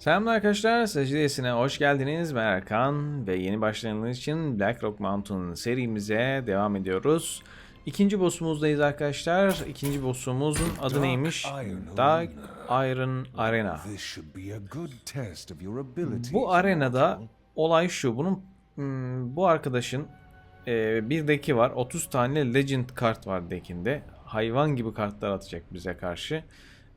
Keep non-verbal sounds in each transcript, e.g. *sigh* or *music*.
Selamlar arkadaşlar, Secdesine hoş geldiniz. Ben Erkan ve yeni başlayanlar için Black Rock Mountain serimize devam ediyoruz. İkinci boss'umuzdayız arkadaşlar. İkinci boss'umuzun adı neymiş? Dark Iron Arena. Bu arenada olay şu. Bunun hmm, bu arkadaşın e, bir deki var. 30 tane Legend kart var dekinde. Hayvan gibi kartlar atacak bize karşı.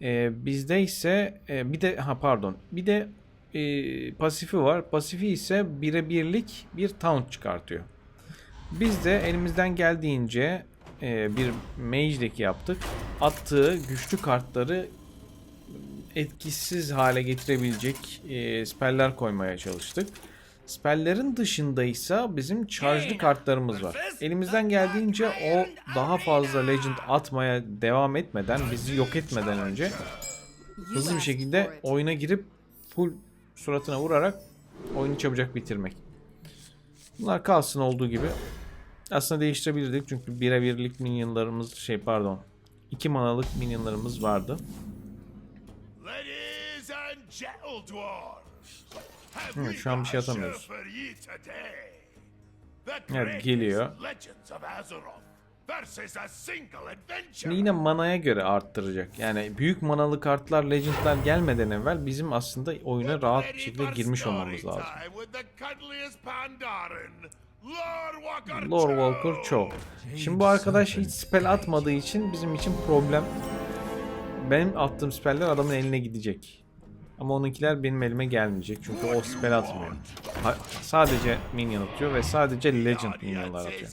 E, bizde ise e, bir de ha pardon bir de e, pasifi var. Pasifi ise bire birlik bir taunt çıkartıyor. Biz de elimizden geldiğince e, bir mage deki yaptık. Attığı güçlü kartları etkisiz hale getirebilecek e, speller koymaya çalıştık. Spellerin dışında ise bizim charge'lı kartlarımız var. Elimizden geldiğince o daha fazla legend atmaya devam etmeden, bizi yok etmeden önce hızlı bir şekilde oyuna girip full suratına vurarak oyunu çabucak bitirmek. Bunlar kalsın olduğu gibi. Aslında değiştirebilirdik çünkü bire birlik minyonlarımız şey pardon 2 manalık minyonlarımız vardı. Ladies and have Evet, şu an bir şey atamıyoruz. Evet, geliyor. Şimdi yine manaya göre arttıracak. Yani büyük manalı kartlar, legendlar gelmeden evvel bizim aslında oyuna rahat bir şekilde girmiş olmamız lazım. Lord Walker Cho. Şimdi bu arkadaş hiç spell atmadığı için bizim için problem. Benim attığım speller adamın eline gidecek. Ama onunkiler benim elime gelmeyecek çünkü o spell atmıyor. Ha- sadece minion atıyor ve sadece legend Audience atıyor.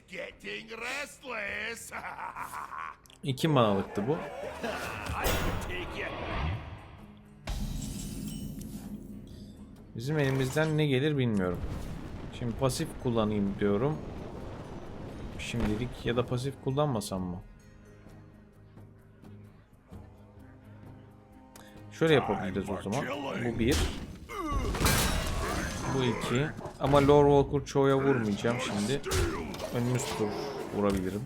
İki manalıktı bu. Bizim elimizden ne gelir bilmiyorum. Şimdi pasif kullanayım diyorum. Şimdilik ya da pasif kullanmasam mı? Şöyle yapabiliriz o zaman. Bu bir. Bu iki. Ama Lord Walker Cho'ya vurmayacağım şimdi. Önümüz tur vurabilirim.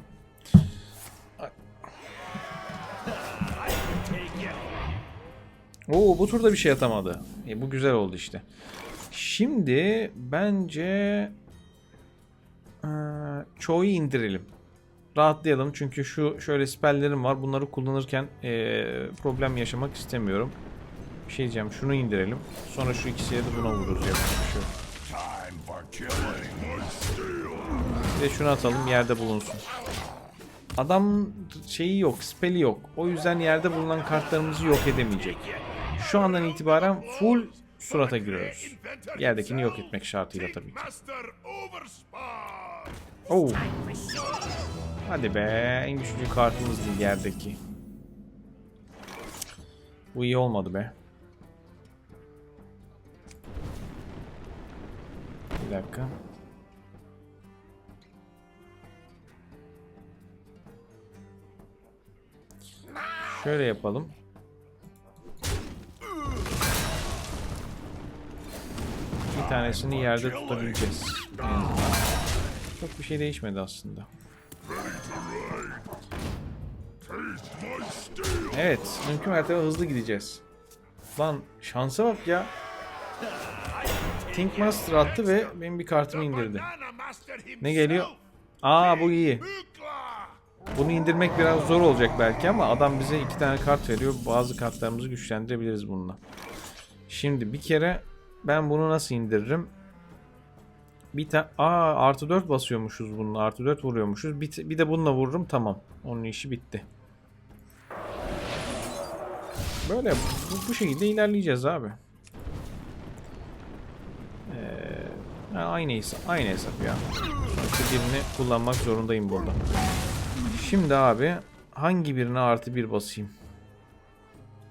Oo bu turda bir şey atamadı. E, bu güzel oldu işte. Şimdi bence eee çoğu indirelim. Rahatlayalım çünkü şu şöyle spelllerim var. Bunları kullanırken eee, problem yaşamak istemiyorum. Bir şey diyeceğim. Şunu indirelim. Sonra şu ikisiye de buna vururuz. Bir şey. Bir de şunu atalım yerde bulunsun. Adam şeyi yok, speli yok. O yüzden yerde bulunan kartlarımızı yok edemeyecek. Şu andan itibaren full surata giriyoruz. Yerdekini yok etmek şartıyla tabii ki. Oo. Hadi be, en güçlü kartımız değil yerdeki. Bu iyi olmadı be. Bir dakika. Şöyle yapalım. Bir tanesini yerde tutabileceğiz. Azından. Çok bir şey değişmedi aslında. Evet, mümkün mertebe hızlı gideceğiz. Lan şansa bak ya. Think Master attı ve benim bir kartımı indirdi. Ne geliyor? Aa bu iyi. Bunu indirmek biraz zor olacak belki ama adam bize iki tane kart veriyor. Bazı kartlarımızı güçlendirebiliriz bununla. Şimdi bir kere ben bunu nasıl indiririm? Bir tane aa artı 4 basıyormuşuz bununla. Artı 4 vuruyormuşuz. Bir, bir de bununla vururum tamam. Onun işi bitti. Böyle bu, bu şekilde ilerleyeceğiz abi. Ee, aynı hesap, aynı hesap ya. Sonuçta birini kullanmak zorundayım burada. Şimdi abi hangi birine artı bir basayım?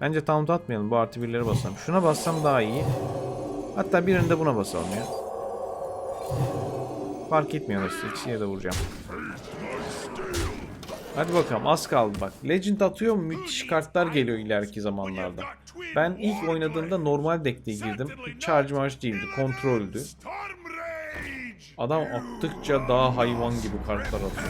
Bence taunt atmayalım. Bu artı birleri basalım. Şuna bassam daha iyi. Hatta birini de buna basalım ya. Fark etmiyor nasıl. İkisiye de vuracağım. Hadi bakalım az kaldı bak. Legend atıyor müthiş kartlar geliyor ileriki zamanlarda. Ben ilk oynadığımda normal deck'te girdim. Hiç Charge march değildi. Kontroldü. Adam attıkça daha hayvan gibi kartlar atıyor.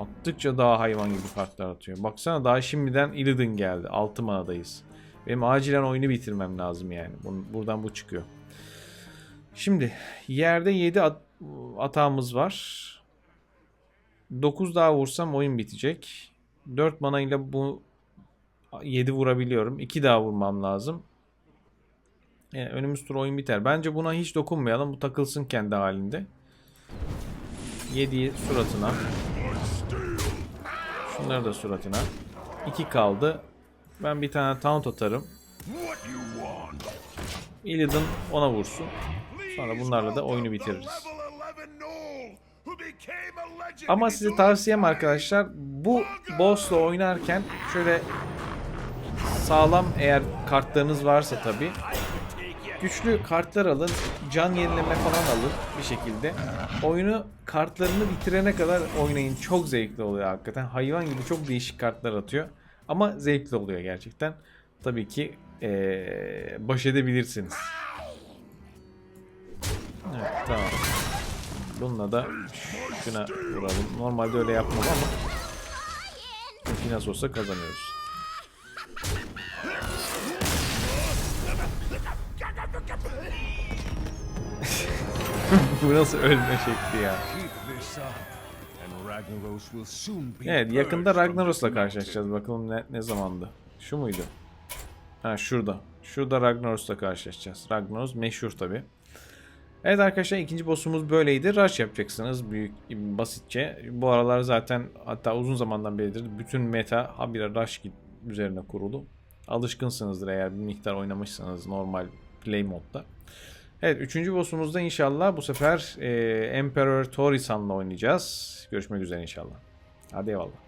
Attıkça daha hayvan gibi kartlar atıyor. Baksana daha şimdiden Illidan geldi. 6 manadayız. Benim acilen oyunu bitirmem lazım yani. Buradan bu çıkıyor. Şimdi yerde 7 at atağımız var. 9 daha vursam oyun bitecek. 4 mana ile bu 7 vurabiliyorum. 2 daha vurmam lazım. Yani önümüz tur oyun biter. Bence buna hiç dokunmayalım. Bu takılsın kendi halinde. 7'yi suratına. Şunları da suratına. 2 kaldı. Ben bir tane taunt atarım. Illidan ona vursun. Sonra bunlarla da oyunu bitiririz. Ama size tavsiyem arkadaşlar bu boss'la oynarken şöyle sağlam eğer kartlarınız varsa tabi güçlü kartlar alın can yenileme falan alın bir şekilde. Oyunu kartlarını bitirene kadar oynayın çok zevkli oluyor hakikaten. Hayvan gibi çok değişik kartlar atıyor ama zevkli oluyor gerçekten. Tabii ki eee, baş edebilirsiniz. Evet tamam Bununla da şuna vuralım. Normalde öyle yapmam ama çünkü nasıl olsa kazanıyoruz. *laughs* Bu nasıl ölme şekli ya. Evet yakında Ragnaros'la karşılaşacağız. Bakalım ne, ne zamandı. Şu muydu? Ha şurada. Şurada Ragnaros'la karşılaşacağız. Ragnaros meşhur tabi. Evet arkadaşlar ikinci boss'umuz böyleydi. Rush yapacaksınız büyük basitçe. Bu aralar zaten hatta uzun zamandan beridir bütün meta habire Rush üzerine kurulu. Alışkınsınızdır eğer bir miktar oynamışsanız normal play modda. Evet üçüncü boss'umuzda inşallah bu sefer e, Emperor Torisan'la oynayacağız. Görüşmek üzere inşallah. Hadi eyvallah.